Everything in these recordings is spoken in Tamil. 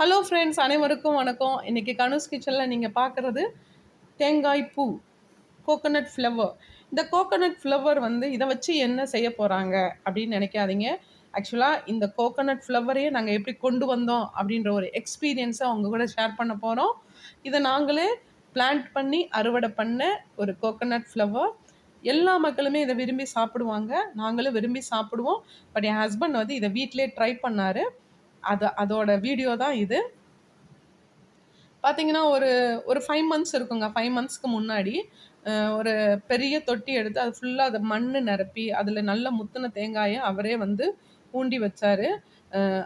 ஹலோ ஃப்ரெண்ட்ஸ் அனைவருக்கும் வணக்கம். இன்றைக்கி கனுஸ் கிச்சனில் நீங்கள் பார்க்குறது தேங்காய் பூ கோகோனட் ஃப்ளவர் இந்த கோகோனட் ஃப்ளவர் வந்து இதை வச்சு என்ன செய்ய போகிறாங்க அப்படின்னு நினைக்காதீங்க. ஆக்சுவலாக இந்த கோகோனட் ஃப்ளவரையே நாங்கள் எப்படி கொண்டு வந்தோம் அப்படின்ற ஒரு எக்ஸ்பீரியன்ஸை அவங்க கூட ஷேர் பண்ண போகிறோம் இதை நாங்களே பிளான்ட் பண்ணி அறுவடை பண்ண ஒரு கோகோனட் ஃப்ளவர் எல்லா மக்களுமே இதை விரும்பி சாப்பிடுவாங்க. நாங்களும் விரும்பி சாப்பிடுவோம். பட் என் ஹஸ்பண்ட் வந்து இதை வீட்டிலே ட்ரை பண்ணார். அது அதோட வீடியோ தான் இது. பார்த்தீங்கன்னா ஒரு ஒரு ஃபைவ் மந்த்ஸ் இருக்குங்க. ஃபைவ் மந்த்ஸ்க்கு முன்னாடி ஒரு பெரிய தொட்டி எடுத்து அது ஃபுல்லாக அதை மண் நிரப்பி அதில் நல்ல முத்தின தேங்காயை அவரே வந்து ஊண்டி வச்சார்.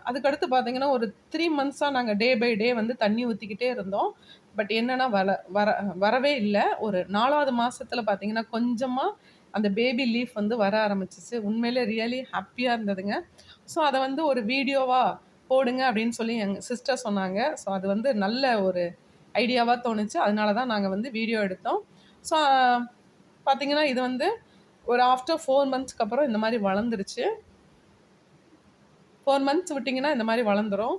அதுக்கடுத்து பார்த்தீங்கன்னா ஒரு த்ரீ மந்த்ஸாக நாங்கள் டே பை டே வந்து தண்ணி ஊற்றிக்கிட்டே இருந்தோம். பட் என்னென்னா வர வர வரவே இல்லை. ஒரு நாலாவது மாதத்தில் பார்த்தீங்கன்னா கொஞ்சமாக அந்த பேபி லீஃப் வந்து வர ஆரம்பிச்சிச்சு. உண்மையிலே ரியலி ஹாப்பியாக இருந்ததுங்க. ஸோ அதை வந்து ஒரு வீடியோவாக போடுங்க அப்படின்னு சொல்லி எங்கள் சிஸ்டர் சொன்னாங்க. ஸோ அது வந்து நல்ல ஒரு ஐடியாவாக தோணுச்சு. அதனால தான் நாங்கள் வந்து வீடியோ எடுத்தோம். ஸோ பார்த்திங்கன்னா இது வந்து ஒரு ஆஃப்டர் ஃபோர் மந்த்ஸ்க்கு அப்புறம் இந்த மாதிரி வளர்ந்துருச்சு. ஃபோர் மந்த்ஸ் விட்டிங்கன்னா இந்த மாதிரி வளர்ந்துடும்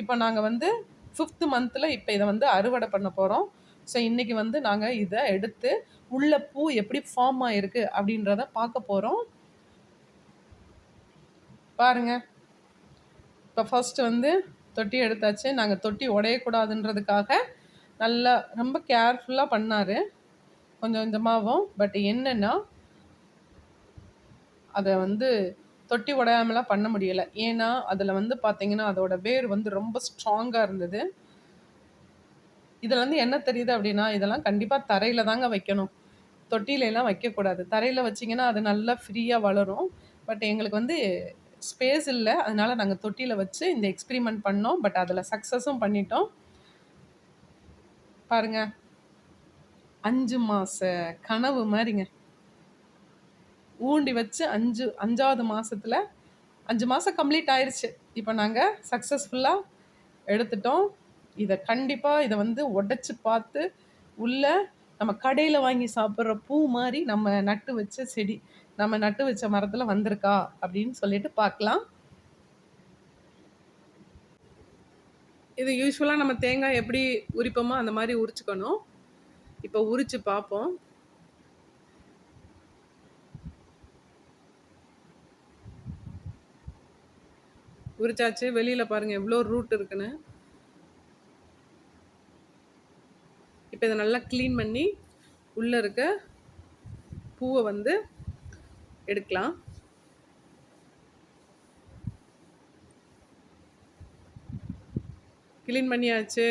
இப்போ நாங்கள் வந்து ஃபிஃப்த்து மந்தில் இப்போ இதை வந்து அறுவடை பண்ண போகிறோம் ஸோ இன்றைக்கி வந்து நாங்கள் இதை எடுத்து உள்ள பூ எப்படி ஃபார்ம் ஆகிருக்கு அப்படின்றத பார்க்க போகிறோம் பாருங்கள் இப்போ ஃபஸ்ட்டு வந்து தொட்டி எடுத்தாச்சு. நாங்கள் தொட்டி உடையக்கூடாதுன்றதுக்காக நல்லா ரொம்ப கேர்ஃபுல்லாக பண்ணார். கொஞ்சம் கொஞ்சமாகவும் பட் என்னென்னா அதை வந்து தொட்டி உடையாமலாம் பண்ண முடியலை. ஏன்னா அதில் வந்து பார்த்திங்கன்னா அதோட வேர் வந்து ரொம்ப ஸ்ட்ராங்காக இருந்தது. இதில் வந்து என்ன தெரியுது அப்படின்னா இதெல்லாம் கண்டிப்பாக தரையில் தாங்க வைக்கணும். தொட்டிலெலாம் வைக்கக்கூடாது. தரையில் வச்சிங்கன்னா அது நல்லா ஃப்ரீயாக வளரும். பட் எங்களுக்கு வந்து ஸ்பேஸ் இல்லை. அதனால் நாங்கள் தொட்டியில் வச்சு இந்த எக்ஸ்பிரிமெண்ட் பண்ணோம். பட் அதில் சக்ஸஸும் பண்ணிட்டோம். பாருங்க. அஞ்சு மாத கனவு மாதிரிங்க. ஊண்டி வச்சு அஞ்சு அஞ்சாவது மாதத்தில் அஞ்சு மாதம் கம்ப்ளீட் ஆயிடுச்சு இப்போ நாங்கள் சக்ஸஸ்ஃபுல்லாக எடுத்துட்டோம். இதை கண்டிப்பாக இதை வந்து உடச்சி பார்த்து உள்ள நம்ம கடையில் வாங்கி சாப்பிட்ற பூ மாதிரி நம்ம நட்டு வச்ச செடி நம்ம நட்டு வச்ச மரத்தில் வந்திருக்கா அப்படின்னு சொல்லிட்டு பார்க்கலாம். இது யூஸ்வலாக நம்ம தேங்காய் எப்படி உரிப்போமோ அந்த மாதிரி உரிச்சுக்கணும். இப்போ உரிச்சு பார்ப்போம். உரிச்சாச்சு. வெளியில் பாருங்கள் எவ்வளோ ரூட் இருக்குன்னு. இப்போ இதை நல்லா க்ளீன் பண்ணி உள்ளே இருக்க பூவை வந்து எடுக்கலாம். கிளீன் பண்ணியாச்சு.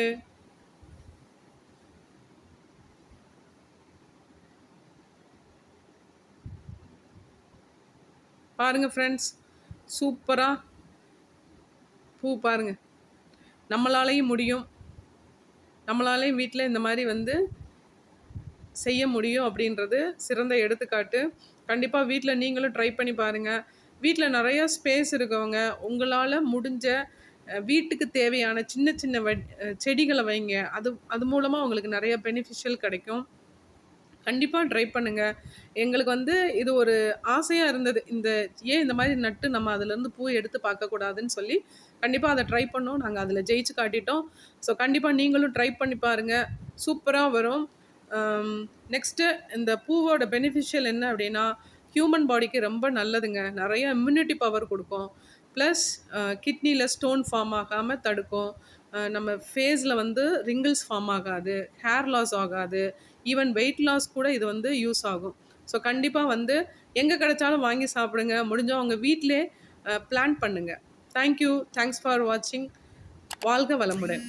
பாருங்க ஃப்ரெண்ட்ஸ் சூப்பராக பூ பாருங்க. நம்மளாலையும் முடியும். நம்மளாலேயும் வீட்டில் இந்த மாதிரி வந்து செய்ய முடியும் அப்படின்றது சிறந்த எடுத்துக்காட்டு. கண்டிப்பாக வீட்டில் நீங்களும் ட்ரை பண்ணி பாருங்கள் வீட்டில் நிறையா ஸ்பேஸ் இருக்கவங்க உங்களால் முடிஞ்ச வீட்டுக்கு தேவையான சின்ன சின்ன செடிகளை வைங்க. அது அது மூலமாக உங்களுக்கு நிறைய பெனிஃபிஷியல் கிடைக்கும். கண்டிப்பாக ட்ரை பண்ணுங்கள் எங்களுக்கு வந்து இது ஒரு ஆசையாக இருந்தது. இந்த ஏன் இந்த மாதிரி நட்டு நம்ம அதுலேருந்து பூ எடுத்து பார்க்கக்கூடாதுன்னு சொல்லி கண்டிப்பாக அதை ட்ரை பண்ணோம். நாங்கள் அதில் ஜெயிச்சு காட்டிட்டோம். ஸோ கண்டிப்பாக நீங்களும் ட்ரை பண்ணி பாருங்கள் சூப்பராக வரும். நெக்ஸ்ட்டு இந்த பூவோட பெனிஃபிஷியல் என்ன அப்படின்னா ஹியூமன் பாடிக்கு ரொம்ப நல்லதுங்க. நிறைய இம்யூனிட்டி பவர் கொடுக்கும். ப்ளஸ் கிட்னியில் ஸ்டோன் ஃபார்ம் ஆகாமல் தடுக்கும். நம்ம ஃபேஸில் வந்து ரிங்கிள்ஸ் ஃபார்ம் ஆகாது ஹேர் லாஸ் ஆகாது ஈவன் வெயிட் லாஸ் கூட இது வந்து யூஸ் ஆகும். ஸோ கண்டிப்பாக வந்து எங்கே கிடைச்சாலும் வாங்கி சாப்பிடுங்க. முடிஞ்சவங்க அவங்க வீட்டிலே பிளான் பண்ணுங்கள் தேங்க்யூ தேங்க்ஸ் ஃபார் வாட்சிங் வாழ்க வளமுடன்.